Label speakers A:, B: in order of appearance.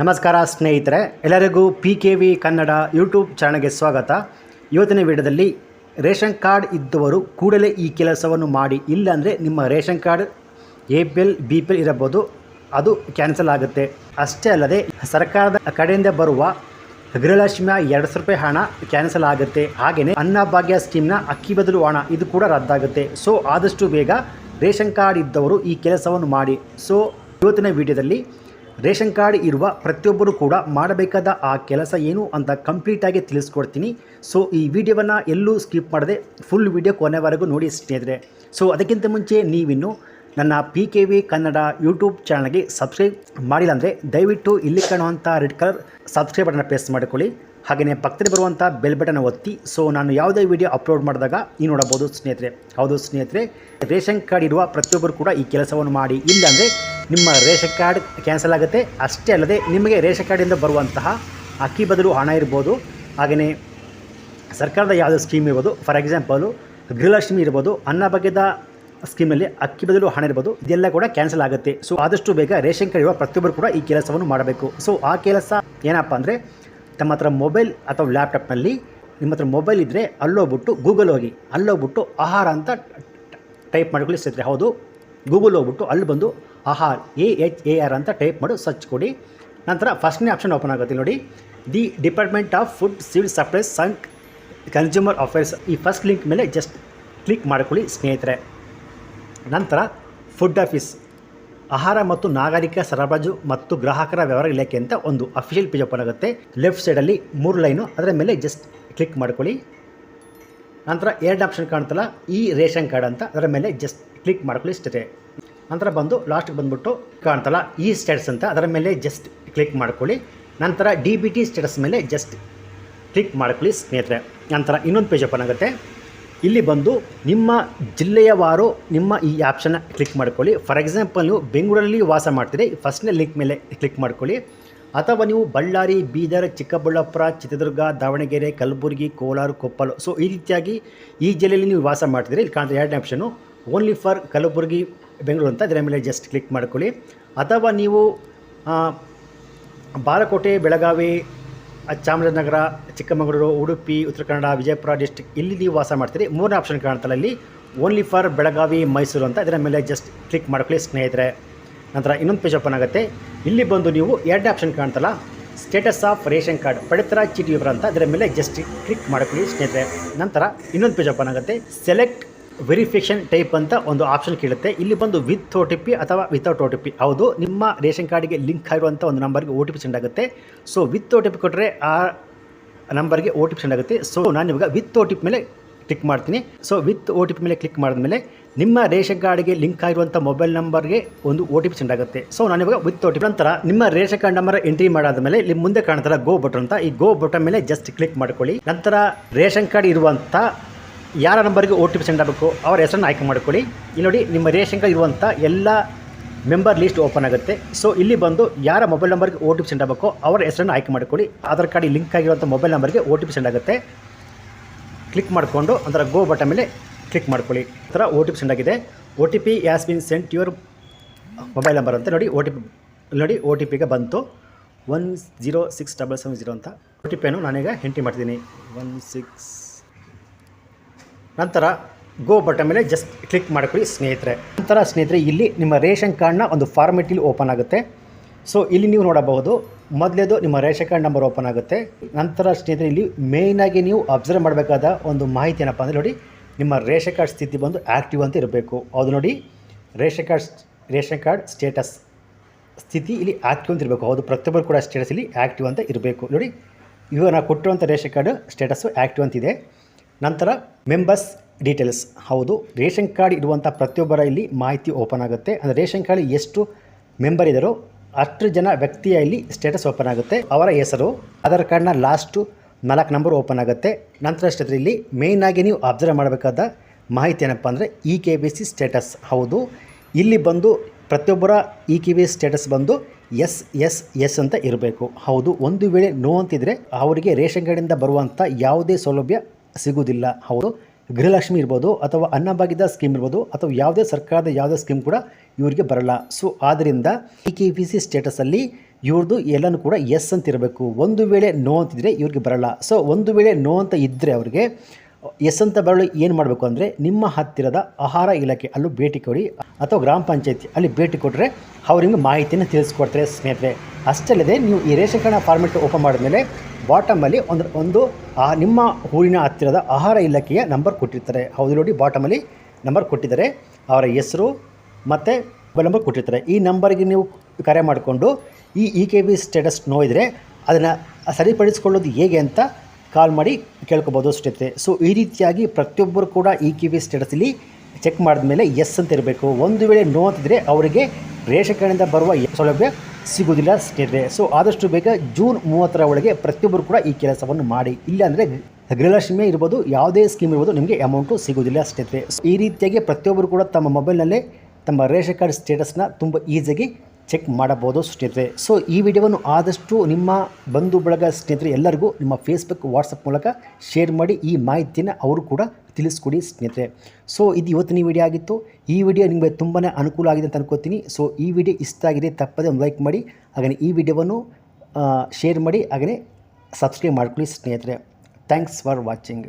A: ನಮಸ್ಕಾರ ಸ್ನೇಹಿತರೆ, ಎಲ್ಲರಿಗೂ P K V Kannada YouTube ಚಾನಲ್ಗೆ ಸ್ವಾಗತ. ಇವತ್ತಿನ ವಿಡಿಯೋದಲ್ಲಿ ರೇಷನ್ ಕಾರ್ಡ್ ಇದ್ದವರು ಕೂಡಲೇ ಈ ಕೆಲಸವನ್ನು ಮಾಡಿ ಇಲ್ಲಾಂದರೆ ನಿಮ್ಮ ration card A P L, B P L ಇರಬಹುದು, ಅದು ಕ್ಯಾನ್ಸಲ್ ಆಗುತ್ತೆ. ಅಷ್ಟೇ ಅಲ್ಲದೆ, ಸರ್ಕಾರದ ಕಡೆಯಿಂದ ಬರುವ ಗೃಹಲಕ್ಷ್ಮಿಯ ಎರಡು ಸಾವಿರ ರೂಪಾಯಿ ಹಣ ಕ್ಯಾನ್ಸಲ್ ಆಗುತ್ತೆ. ಹಾಗೆಯೇ ಅನ್ನಭಾಗ್ಯ ಸ್ಕೀಮ್ನ ಅಕ್ಕಿ ಬದಲು ಹಣ ಇದು ಕೂಡ ರದ್ದಾಗುತ್ತೆ. ಸೊ, ಆದಷ್ಟು ಬೇಗ ರೇಷನ್ ಕಾರ್ಡ್ ಇದ್ದವರು ಈ ಕೆಲಸವನ್ನು ಮಾಡಿ. ಸೊ, ಇವತ್ತಿನ ವಿಡಿಯೋದಲ್ಲಿ ರೇಷನ್ ಕಾರ್ಡ್ ಇರುವ ಪ್ರತಿಯೊಬ್ಬರು ಕೂಡ ಮಾಡಬೇಕಾದ ಆ ಕೆಲಸ ಏನು ಅಂತ ಕಂಪ್ಲೀಟಾಗಿ ತಿಳಿಸ್ಕೊಡ್ತೀನಿ. ಸೊ ಈ ವಿಡಿಯೋವನ್ನು ಎಲ್ಲೂ ಸ್ಕಿಪ್ ಮಾಡದೆ ಫುಲ್ ವಿಡಿಯೋ ಕೊನೆವರೆಗೂ ನೋಡಿ ಸ್ನೇಹಿತರೆ. ಸೊ ಅದಕ್ಕಿಂತ ಮುಂಚೆ ನೀವಿನ್ನು ನನ್ನ P K V Kannada YouTube ಚಾನಲ್ಗೆ ಸಬ್ಸ್ಕ್ರೈಬ್ ಮಾಡಿಲ್ಲ ಅಂದರೆ ದಯವಿಟ್ಟು ಇಲ್ಲಿ ಕಾಣುವಂಥ ರೆಡ್ ಕಲರ್ ಸಬ್ಸ್ಕ್ರೈಬ್ ಬಟನ್ನ ಪ್ರೆಸ್ ಮಾಡಿಕೊಳ್ಳಿ. ಹಾಗೆಯೇ ಪಕ್ಕದಲ್ಲಿ ಬರುವಂಥ ಬೆಲ್ ಬಟನ್ ಒತ್ತಿ. ಸೊ ನಾನು ಯಾವುದೇ ವಿಡಿಯೋ ಅಪ್ಲೋಡ್ ಮಾಡಿದಾಗ ಈ ನೋಡಬಹುದು ಸ್ನೇಹಿತರೆ. ಹೌದು ಸ್ನೇಹಿತರೆ, ರೇಷನ್ ಕಾರ್ಡ್ ಇರುವ ಪ್ರತಿಯೊಬ್ಬರು ಕೂಡ ಈ ಕೆಲಸವನ್ನು ಮಾಡಿ. ಇಲ್ಲಾಂದರೆ ನಿಮ್ಮ ರೇಷನ್ ಕಾರ್ಡ್ ಕ್ಯಾನ್ಸಲ್ ಆಗುತ್ತೆ. ಅಷ್ಟೇ ಅಲ್ಲದೆ ನಿಮಗೆ ರೇಷನ್ ಕಾರ್ಡಿಂದ ಬರುವಂತಹ ಅಕ್ಕಿ ಬದಲು ಹಣ ಇರ್ಬೋದು. ಹಾಗೆಯೇ ಸರ್ಕಾರದ ಯಾವುದೇ ಸ್ಕೀಮ್ ಇರ್ಬೋದು. ಫಾರ್ ಎಕ್ಸಾಂಪಲು ಗೃಹಲಕ್ಷ್ಮಿ ಇರ್ಬೋದು. ಅನ್ನ ಬಗ್ಗೆದ ಸ್ಕೀಮಲ್ಲಿ ಅಕ್ಕಿ ಬದಲು ಹಣ ಇರ್ಬೋದು. ಇದೆಲ್ಲ ಕೂಡ ಕ್ಯಾನ್ಸಲ್ ಆಗುತ್ತೆ. ಸೊ ಆದಷ್ಟು ಬೇಗ ರೇಷನ್ ಕಾರ್ಡ್ ಇರುವ ಪ್ರತಿಯೊಬ್ಬರು ಕೂಡ ಈ ಕೆಲಸವನ್ನು ಮಾಡಬೇಕು. ಸೊ ಆ ಕೆಲಸ ಏನಪ್ಪ ಅಂದರೆ ತಮ್ಮ ಹತ್ರ ಮೊಬೈಲ್ ಅಥವಾ ಲ್ಯಾಪ್ಟಾಪ್ನಲ್ಲಿ ನಿಮ್ಮ ಹತ್ರ ಮೊಬೈಲ್ ಇದ್ದರೆ ಅಲ್ಲೋಗ್ಬಿಟ್ಟು ಗೂಗಲ್ ಹೋಗಿ. ಅಲ್ಲೋಗ್ಬಿಟ್ಟು ಆಹಾರ ಅಂತ ಟೈಪ್ ಮಾಡ್ಕೊಳ್ಳಿ ಸಿದ್ರೆ ಹೌದು. ಗೂಗಲ್ ಹೋಗ್ಬಿಟ್ಟು ಅಲ್ಲಿ ಬಂದು, ಆಹಾ, ಎ ಎಚ್ ಎ ಆರ್ ಅಂತ ಟೈಪ್ ಮಾಡಿ, ಸರ್ಚ್ ಕೊಡಿ. ನಂತರ ಫಸ್ಟ್ನೇ ಆಪ್ಷನ್ ಓಪನ್ ಆಗುತ್ತೆ ನೋಡಿ. The department of food, civil supplies Sank consumer affairs ಈ ಫಸ್ಟ್ ಲಿಂಕ್ ಮೇಲೆ ಜಸ್ಟ್ ಕ್ಲಿಕ್ ಮಾಡ್ಕೊಳ್ಳಿ, ಸ್ನೇಹಿತರೆ. ನಂತರ ಫುಡ್ ಆಫೀಸ್, ಆಹಾರ ಮತ್ತು ನಾಗರಿಕ ಸರಬರಾಜು ಮತ್ತು ಗ್ರಾಹಕರ ವ್ಯವಹಾರ ಇಲಾಖೆ ಅಂತ ಒಂದು ಅಫಿಷಿಯಲ್ ಪೇಜ್ ಓಪನ್ ಆಗುತ್ತೆ. ಲೆಫ್ಟ್ ಸೈಡಲ್ಲಿ ಮೂರು ಲೈನು ಅದರ ಮೇಲೆ ಜಸ್ಟ್ ಕ್ಲಿಕ್ ಮಾಡ್ಕೊಳ್ಳಿ. ನಂತರ ಎರಡು ಆಪ್ಷನ್ ಕಾಣ್ತಲ್ಲ ಈ ರೇಷನ್ ಕಾರ್ಡ್ ಅಂತ, ಅದರ ಮೇಲೆ ಜಸ್ಟ್ ಕ್ಲಿಕ್ ಮಾಡ್ಕೊಳ್ಳಿ ಇಷ್ಟೇ ನಂತರ ಬಂದು ಲಾಸ್ಟ್ಗೆ ಬಂದುಬಿಟ್ಟು ಕಾಣ್ತಲ್ಲ ಈ ಸ್ಟೇಟಸ್ ಅಂತ, ಅದರ ಮೇಲೆ ಜಸ್ಟ್ ಕ್ಲಿಕ್ ಮಾಡ್ಕೊಳ್ಳಿ. ನಂತರ ಡಿ ಬಿ ಟಿ ಸ್ಟೇಟಸ್ ಮೇಲೆ ಜಸ್ಟ್ ಕ್ಲಿಕ್ ಮಾಡ್ಕೊಳ್ಳಿ ಸ್ನೇಹಿತರೆ. ನಂತರ ಇನ್ನೊಂದು ಪೇಜ್ ಓಪನ್ ಆಗುತ್ತೆ. ಇಲ್ಲಿ ಬಂದು ನಿಮ್ಮ ಜಿಲ್ಲೆಯವಾರು ನಿಮ್ಮ ಈ ಆಪ್ಷನ್ನ ಕ್ಲಿಕ್ ಮಾಡ್ಕೊಳ್ಳಿ. ಫಾರ್ ಎಕ್ಸಾಂಪಲ್ ನೀವು ಬೆಂಗಳೂರಲ್ಲಿ ವಾಸ ಮಾಡ್ತೀರಿ ಫಸ್ಟ್ನೇ ಲಿಂಕ್ ಮೇಲೆ ಕ್ಲಿಕ್ ಮಾಡ್ಕೊಳ್ಳಿ. ಅಥವಾ ನೀವು ಬಳ್ಳಾರಿ, ಬೀದರ್, ಚಿಕ್ಕಬಳ್ಳಾಪುರ, ಚಿತ್ರದುರ್ಗ, ದಾವಣಗೆರೆ, ಕಲಬುರಗಿ, ಕೋಲಾರ ಕೊಪ್ಪಲು ಸೊ ಈ ರೀತಿಯಾಗಿ ಈ ಜಿಲ್ಲೆಯಲ್ಲಿ ನೀವು ವಾಸ ಮಾಡ್ತೀರಿ ಇಲ್ಲಿ ಕಾಣ್ತಾ ಎರಡನೇ option only for Kalaburagi Bengaluru ಅಂತ ಇದರ ಮೇಲೆ ಜಸ್ಟ್ ಕ್ಲಿಕ್ ಮಾಡ್ಕೊಳ್ಳಿ. ಅಥವಾ ನೀವು ಬಾಲಕೋಟೆ, ಬೆಳಗಾವಿ, ಚಾಮರಾಜನಗರ, ಚಿಕ್ಕಮಗಳೂರು, ಉಡುಪಿ, ಉತ್ತರ ಕನ್ನಡ, ವಿಜಯಪುರ ಡಿಸ್ಟಿಕ್ ಇಲ್ಲಿ ನೀವು ವಾಸ ಮಾಡ್ತೀರಿ. ಮೂರನೇ ಆಪ್ಷನ್ ಕಾಣ್ತಲ್ಲ ಇಲ್ಲಿ ಓನ್ಲಿ ಫಾರ್ ಬೆಳಗಾವಿ, ಮೈಸೂರು ಅಂತ ಇದರ ಮೇಲೆ ಜಸ್ಟ್ ಕ್ಲಿಕ್ ಮಾಡ್ಕೊಳ್ಳಿ ಸ್ನೇಹಿತರೆ. ನಂತರ ಇನ್ನೊಂದು ಪೇಜ್ ಓಪನ್ ಆಗುತ್ತೆ. ಇಲ್ಲಿ ಬಂದು ನೀವು ಎರಡನೇ ಆಪ್ಷನ್ ಕಾಣ್ತಲ್ಲ ಸ್ಟೇಟಸ್ ಆಫ್ ರೇಷನ್ ಕಾರ್ಡ್ ಪಡಿತರ ಚೀಟಿ ವಿವರ ಅಂತ ಇದರ ಮೇಲೆ ಜಸ್ಟ್ ಕ್ಲಿಕ್ ಮಾಡ್ಕೊಳ್ಳಿ ಸ್ನೇಹಿತರೆ. ನಂತರ ಇನ್ನೊಂದು ಪೇಜ್ ಓಪನ್ ಆಗುತ್ತೆ. ಸೆಲೆಕ್ಟ್ ವೆರಿಫಿಕೇಷನ್ ಟೈಪ್ ಅಂತ ಒಂದು ಆಪ್ಷನ್ ಕೇಳುತ್ತೆ. ಇಲ್ಲಿ ಬಂದು ವಿತ್ ಒ ಟಿ ಪಿ ಅಥವಾ ವಿತೌಟ್ ಒ ಟಿ ಪಿ ಹೌದು, ನಿಮ್ಮ ರೇಷನ್ ಕಾರ್ಡಿಗೆ ಲಿಂಕ್ ಆಗಿರುವಂಥ ಒಂದು ನಂಬರ್ಗೆ ಒ ಟಿ ಪಿ ಸೆಂಡ್ ಆಗುತ್ತೆ. So with O T P ಕೊಟ್ಟರೆ ಆ ನಂಬರ್ಗೆ ಒ ಟಿ ಪಿ ಸೆಂಡ್ ಆಗುತ್ತೆ. ಸೊ ನಾನು ಇವಾಗ ವಿತ್ ಒ ಟಿ ಪಿ ಮೇಲೆ ಕ್ಲಿಕ್ ಮಾಡ್ತೀನಿ. So with O T P ಮೇಲೆ ಕ್ಲಿಕ್ ಮಾಡಿದ್ಮೇಲೆ ನಿಮ್ಮ ರೇಷನ್ ಕಾರ್ಡ್ಗೆ ಲಿಂಕ್ ಆಗಿರುವಂಥ ಮೊಬೈಲ್ ನಂಬರ್ಗೆ ಒಂದು ಒ ಟಿ ಪಿ ಸೆಂಡ್ ಆಗುತ್ತೆ. ಸೊ ನಾನು ಇವಾಗ ವಿತ್ ಒ ಟಿ ನಂತರ ನಿಮ್ಮ ರೇಷನ್ ಕಾರ್ಡ್ ನಂಬರ್ ಎಂಟ್ರಿ ಮಾಡಾದ್ಮೇಲೆ ಇಲ್ಲಿ ಮುಂದೆ ಕಾಣ್ತಾರ ಗೋ ಬಟನ್ ಅಂತ ಈ ಗೋ ಬಟನ್ ಮೇಲೆ ಜಸ್ಟ್ ಕ್ಲಿಕ್ ಮಾಡ್ಕೊಳ್ಳಿ. ನಂತರ ರೇಷನ್ ಕಾರ್ಡ್ ಇರುವಂಥ ಯಾರ ನಂಬರ್ಗೆ ಓ ಟಿ ಪಿ ಸೆಂಡ್ ಆಗಬೇಕು, ಅವರ ಹೆಸರನ್ನು ಆಯ್ಕೆ ಮಾಡ್ಕೊಳ್ಳಿ. ಇಲ್ಲಿ ನೋಡಿ, ನಿಮ್ಮ ರೇಷನ್ಗೆ ಇರುವಂಥ ಎಲ್ಲ ಮೆಂಬರ್ ಲಿಸ್ಟ್ ಓಪನ್ ಆಗುತ್ತೆ. ಸೊ ಇಲ್ಲಿ ಬಂದು ಯಾರ ಮೊಬೈಲ್ ನಂಬರ್ಗೆ ಒ ಟಿ ಪಿ ಸೆಂಡ್ ಆಗಬೇಕು, ಅವರ ಹೆಸರನ್ನು ಆಯ್ಕೆ ಮಾಡಿಕೊಳ್ಳಿ. ಆಧಾರ್ ಕಾರ್ಡ್ ಲಿಂಕ್ ಆಗಿರುವಂಥ ಮೊಬೈಲ್ ನಂಬರ್ಗೆ ಒ ಟಿ ಪಿ ಸೆಂಡ್ ಆಗುತ್ತೆ. ಕ್ಲಿಕ್ ಮಾಡಿಕೊಂಡು ಅದರ ಗೋ ಬಟನ್ ಮೇಲೆ ಕ್ಲಿಕ್ ಮಾಡ್ಕೊಳ್ಳಿ. ಆ ಥರ ಒ ಟಿ ಪಿ ಸೆಂಡ್ ಆಗಿದೆ. O T P has been sent your mobile number ಅಂತ ನೋಡಿ ಒ ಟಿ ಪಿ ನೋಡಿ ಒ ಟಿ ಪಿಗೆ ಬಂತು. One zero six double seven zero ಅಂತ. ಒ ಟಿ ಪಿಯನ್ನು ನಾನೀಗ ಎಂಟ್ರಿ ಮಾಡ್ತೀನಿ ಒನ್ ಸಿಕ್ಸ್ ನಂತರ ಗೋ ಬಟನ್ ಮೇಲೆ ಜಸ್ಟ್ ಕ್ಲಿಕ್ ಮಾಡ್ಕೊಳ್ಳಿ ಸ್ನೇಹಿತರೆ. ನಂತರ ಸ್ನೇಹಿತರೆ, ಇಲ್ಲಿ ನಿಮ್ಮ ರೇಷನ್ ಕಾರ್ಡ್ನ ಒಂದು ಫಾರ್ಮೆಟಿಲಿ ಓಪನ್ ಆಗುತ್ತೆ. ಸೊ ಇಲ್ಲಿ ನೀವು ನೋಡಬಹುದು, ಮೊದಲೇದು ನಿಮ್ಮ ರೇಷನ್ ಕಾರ್ಡ್ ನಂಬರ್ ಓಪನ್ ಆಗುತ್ತೆ. ನಂತರ ಸ್ನೇಹಿತರೆ, ಇಲ್ಲಿ ಮೇಯ್ನಾಗಿ ನೀವು ಅಬ್ಸರ್ವ್ ಮಾಡಬೇಕಾದ ಒಂದು ಮಾಹಿತಿ ಏನಪ್ಪ ಅಂದರೆ ನೋಡಿ, ನಿಮ್ಮ ರೇಷನ್ ಕಾರ್ಡ್ ಸ್ಥಿತಿ ಬಂದು ಆ್ಯಕ್ಟಿವ್ ಅಂತ ಇರಬೇಕು. ಅದು ನೋಡಿ, ration card ration card status ಸ್ಥಿತಿ ಇಲ್ಲಿ ಆ್ಯಕ್ಟಿವ್ ಅಂತ ಇರಬೇಕು. ಹೌದು, ಪ್ರತಿಯೊಬ್ಬರು ಕೂಡ ಸ್ಟೇಟಸ್ ಇಲ್ಲಿ ಆ್ಯಕ್ಟಿವ್ ಅಂತ ಇರಬೇಕು. ನೋಡಿ, ಇವಾಗ ನಾವು ಕೊಟ್ಟಿರುವಂಥ ರೇಷನ್ ಕಾರ್ಡ್ ಸ್ಟೇಟಸ್ಸು ಆ್ಯಕ್ಟಿವ್ ಅಂತಿದೆ. ನಂತರ ಮೆಂಬರ್ಸ್ ಡೀಟೇಲ್ಸ್ ಹೌದು, ರೇಷನ್ ಕಾರ್ಡ್ ಇರುವಂಥ ಪ್ರತಿಯೊಬ್ಬರ ಇಲ್ಲಿ ಮಾಹಿತಿ ಓಪನ್ ಆಗುತ್ತೆ. ಅಂದರೆ ರೇಷನ್ ಕಾರ್ಡ್ ಎಷ್ಟು ಮೆಂಬರ್ ಇದ್ದಾರೋ ಅಷ್ಟು ಜನ ವ್ಯಕ್ತಿಯ ಇಲ್ಲಿ ಸ್ಟೇಟಸ್ ಓಪನ್ ಆಗುತ್ತೆ. ಅವರ ಹೆಸರು, ಆಧಾರ್ ಕಾರ್ಡ್ನ ಲಾಸ್ಟು ನಾಲ್ಕು ನಂಬರ್ ಓಪನ್ ಆಗುತ್ತೆ. ನಂತರ ಅಷ್ಟೇ ಇಲ್ಲಿ ಮೇಯ್ನಾಗಿ ನೀವು ಅಬ್ಸರ್ವ್ ಮಾಡಬೇಕಾದ ಮಾಹಿತಿ ಏನಪ್ಪ ಅಂದರೆ E K B C status ಹೌದು, ಇಲ್ಲಿ ಬಂದು ಪ್ರತಿಯೊಬ್ಬರ ಇ ಕೆ ಬಿ ಸ್ಟೇಟಸ್ ಬಂದು ಎಸ್ ಎಸ್ ಎಸ್ ಅಂತ ಇರಬೇಕು. ಹೌದು, ಒಂದು ವೇಳೆ ನೋ ಅಂತಿದ್ರೆ ಅವರಿಗೆ ರೇಷನ್ ಕಾರ್ಡಿಂದ ಬರುವಂಥ ಯಾವುದೇ ಸೌಲಭ್ಯ ಸಿಗುವುದಿಲ್ಲ. ಹೌದು. ಗೃಹಲಕ್ಷ್ಮಿ ಇರ್ಬೋದು ಅಥವಾ ಅನ್ನಭಾಗ್ಯದ ಸ್ಕೀಮ್ ಇರ್ಬೋದು ಅಥವಾ ಯಾವುದೇ ಸರ್ಕಾರದ ಯಾವುದೇ ಸ್ಕೀಮ್ ಕೂಡ ಇವರಿಗೆ ಬರಲ್ಲ. ಸೊ ಆದ್ದರಿಂದ ಇ ಕೆ ಪಿ ಸಿ ಸ್ಟೇಟಸಲ್ಲಿ ಇವ್ರದ್ದು ಎಲ್ಲನೂ ಕೂಡ ಎಸ್ ಅಂತ ಇರಬೇಕು. ಒಂದು ವೇಳೆ ನೋ ಅಂತಿದ್ರೆ ಇವ್ರಿಗೆ ಬರಲ್ಲ. ಸೊ ಒಂದು ವೇಳೆ ನೋ ಅಂತ ಇದ್ದರೆ ಅವ್ರಿಗೆ ಎಸ್ ಅಂತ ಬರಲು ಏನು ಮಾಡಬೇಕು ಅಂದರೆ ನಿಮ್ಮ ಹತ್ತಿರದ ಆಹಾರ ಇಲಾಖೆ ಅಲ್ಲೂ ಭೇಟಿ ಕೊಡಿ ಅಥವಾ ಗ್ರಾಮ ಪಂಚಾಯತಿ ಅಲ್ಲಿ ಭೇಟಿ ಕೊಟ್ಟರೆ ಅವ್ರು ನಿಮಗೆ ಮಾಹಿತಿಯನ್ನು ತಿಳಿಸ್ಕೊಡ್ತಾರೆ ಸ್ನೇಹಿತರೆ. ಅಷ್ಟಲ್ಲದೆ ನೀವು ಈ ರೇಷನ್ ಕಾರ್ಡ್ನ ಫಾರ್ಮೆಟ್ ಓಪನ್ ಮಾಡಿದ್ಮೇಲೆ ಬಾಟಮಲ್ಲಿ ಒಂದು ಒಂದು, ಆ, ನಿಮ್ಮ ಊರಿನ ಹತ್ತಿರದ ಆಹಾರ ಇಲಾಖೆಯ ನಂಬರ್ ಕೊಟ್ಟಿರ್ತಾರೆ. ಹೌದು ನೋಡಿ ಬಾಟಮಲ್ಲಿ ನಂಬರ್ ಕೊಟ್ಟಿದ್ದಾರೆ. ಅವರ ಹೆಸರು ಮತ್ತು ಮೊಬೈಲ್ ನಂಬರ್ ಕೊಟ್ಟಿರ್ತಾರೆ. ಈ ನಂಬರ್ಗೆ ನೀವು ಕರೆ ಮಾಡಿಕೊಂಡು ಈ ಇ ಕೆ ಬಿ ಸ್ಟೇಟಸ್ ನೋಡಿದರೆ ಅದನ್ನು ಸರಿಪಡಿಸ್ಕೊಳ್ಳೋದು ಹೇಗೆ ಅಂತ ಕಾಲ್ ಮಾಡಿ ಕೇಳ್ಕೊಬೋದು ಅಷ್ಟೇ ಸೊ ಈ ರೀತಿಯಾಗಿ ಪ್ರತಿಯೊಬ್ಬರು ಕೂಡ ಇ ಕೆ ವಿ ಸ್ಟೇಟಸಲ್ಲಿ ಚೆಕ್ ಮಾಡಿದ ಮೇಲೆ ಎಸ್ ಅಂತ ಇರಬೇಕು. ಒಂದು ವೇಳೆ ನೋ ಅಂತಿದ್ರೆ ಅವರಿಗೆ ರೇಷನ್ ಕಾರ್ಡಿಂದ ಬರುವ ಸೌಲಭ್ಯ ಸಿಗುವುದಿಲ್ಲ ಸ್ನೇಹಿತರೆ. ಸೊ ಆದಷ್ಟು ಬೇಗ ಜೂನ್ ಮೂವತ್ತರ ಒಳಗೆ ಪ್ರತಿಯೊಬ್ಬರು ಕೂಡ ಈ ಕೆಲಸವನ್ನು ಮಾಡಿ. ಇಲ್ಲಾಂದರೆ ಗೃಹಲಕ್ಷ್ಮಿ ಇರ್ಬೋದು, ಯಾವುದೇ ಸ್ಕೀಮ್ ಇರ್ಬೋದು, ನಿಮಗೆ ಅಮೌಂಟು ಸಿಗೋದಿಲ್ಲ ಸ್ನೇಹಿತರೆ. ಈ ರೀತಿಯಾಗಿ ಪ್ರತಿಯೊಬ್ಬರು ಕೂಡ ತಮ್ಮ ಮೊಬೈಲ್ನಲ್ಲೇ ತಮ್ಮ ರೇಷನ್ ಕಾರ್ಡ್ ಸ್ಟೇಟಸ್ನ ತುಂಬ ಈಸಿಯಾಗಿ ಚೆಕ್ ಮಾಡಬಹುದು ಸ್ನೇಹಿತರೆ. ಸೊ ಈ ವಿಡಿಯೋವನ್ನು ಆದಷ್ಟು ನಿಮ್ಮ ಬಂಧು ಬಳಗ ಸ್ನೇಹಿತರೆ ಎಲ್ಲರಿಗೂ ನಿಮ್ಮ ಫೇಸ್ಬುಕ್ ವಾಟ್ಸಪ್ ಮೂಲಕ ಶೇರ್ ಮಾಡಿ ಈ ಮಾಹಿತಿಯನ್ನು ಅವರು ಕೂಡ ತಿಳಿಸ್ಕೊಡಿ ಸ್ನೇಹಿತರೆ. ಸೊ ಇದು ಇವತ್ತಿನ ವಿಡಿಯೋ ಆಗಿತ್ತು. ಈ ವಿಡಿಯೋ ನಿಮಗೆ ತುಂಬಾ ಅನುಕೂಲ ಆಗಿದೆ ಅಂತ ಅನ್ಕೋತೀನಿ. ಸೊ ಈ ವಿಡಿಯೋ ಇಷ್ಟ ಆಗಿದೆ, ತಪ್ಪದೆ ಒಂದು ಲೈಕ್ ಮಾಡಿ ಹಾಗೆಯೇ ಈ ವಿಡಿಯೋವನ್ನು ಶೇರ್ ಮಾಡಿ ಹಾಗೆಯೇ ಸಬ್ಸ್ಕ್ರೈಬ್ ಮಾಡ್ಕೊಳ್ಳಿ ಸ್ನೇಹಿತರೆ. Thanks for watching